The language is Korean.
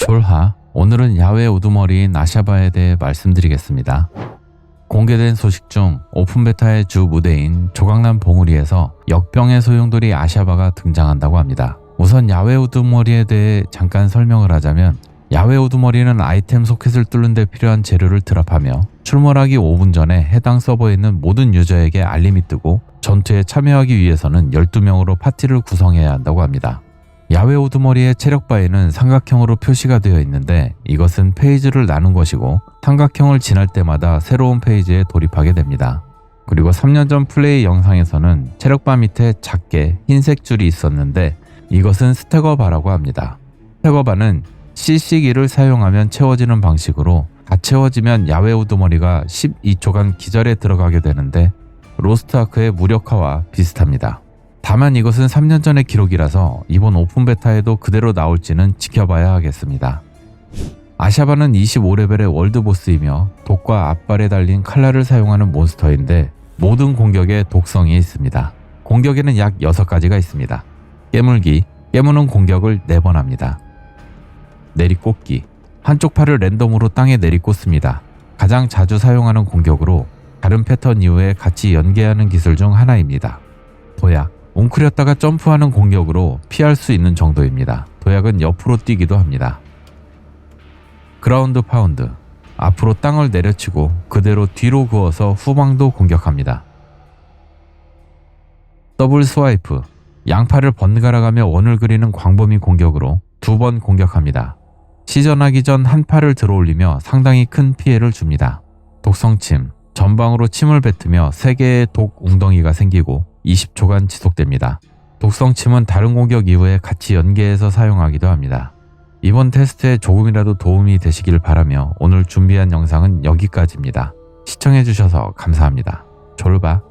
졸하, 오늘은 야외 우두머리인 아샤바에 대해 말씀드리겠습니다. 공개된 소식 중 오픈 베타의 주 무대인 조각남 봉우리에서 역병의 소용돌이 아샤바가 등장한다고 합니다. 우선 야외 우두머리에 대해 잠깐 설명을 하자면 야외 우두머리는 아이템 소켓을 뚫는 데 필요한 재료를 드랍하며 출몰하기 5분 전에 해당 서버에 있는 모든 유저에게 알림이 뜨고 전투에 참여하기 위해서는 12명으로 파티를 구성해야 한다고 합니다. 야외 우두머리의 체력 바에는 삼각형으로 표시가 되어 있는데 이것은 페이지를 나눈 것이고 삼각형을 지날 때마다 새로운 페이지에 돌입하게 됩니다. 그리고 3년 전 플레이 영상에서는 체력바 밑에 작게 흰색 줄이 있었는데 이것은 스태거바라고 합니다. 스태거바는 CC기를 사용하면 채워지는 방식으로 다 채워지면 야외 우두머리가 12초간 기절에 들어가게 되는데 로스트아크의 무력화와 비슷합니다. 다만 이것은 3년 전의 기록이라서 이번 오픈 베타에도 그대로 나올지는 지켜봐야 하겠습니다. 아샤바는 25레벨의 월드보스이며 독과 앞발에 달린 칼날을 사용하는 몬스터인데 모든 공격에 독성이 있습니다. 공격에는 약 6가지가 있습니다. 깨물기, 깨무는 공격을 4번 합니다. 내리꽂기, 한쪽 팔을 랜덤으로 땅에 내리꽂습니다. 가장 자주 사용하는 공격으로 다른 패턴 이후에 같이 연계하는 기술 중 하나입니다. 도약, 웅크렸다가 점프하는 공격으로 피할 수 있는 정도입니다. 도약은 옆으로 뛰기도 합니다. 그라운드 파운드, 앞으로 땅을 내려치고 그대로 뒤로 그어서 후방도 공격합니다. 더블 스와이프, 양팔을 번갈아가며 원을 그리는 광범위 공격으로 두 번 공격합니다. 시전하기 전 한 팔을 들어올리며 상당히 큰 피해를 줍니다. 독성침, 전방으로 침을 뱉으며 3개의 독 웅덩이가 생기고 20초간 지속됩니다. 독성침은 다른 공격 이후에 같이 연계해서 사용하기도 합니다. 이번 테스트에 조금이라도 도움이 되시길 바라며 오늘 준비한 영상은 여기까지입니다. 시청해주셔서 감사합니다. 졸바.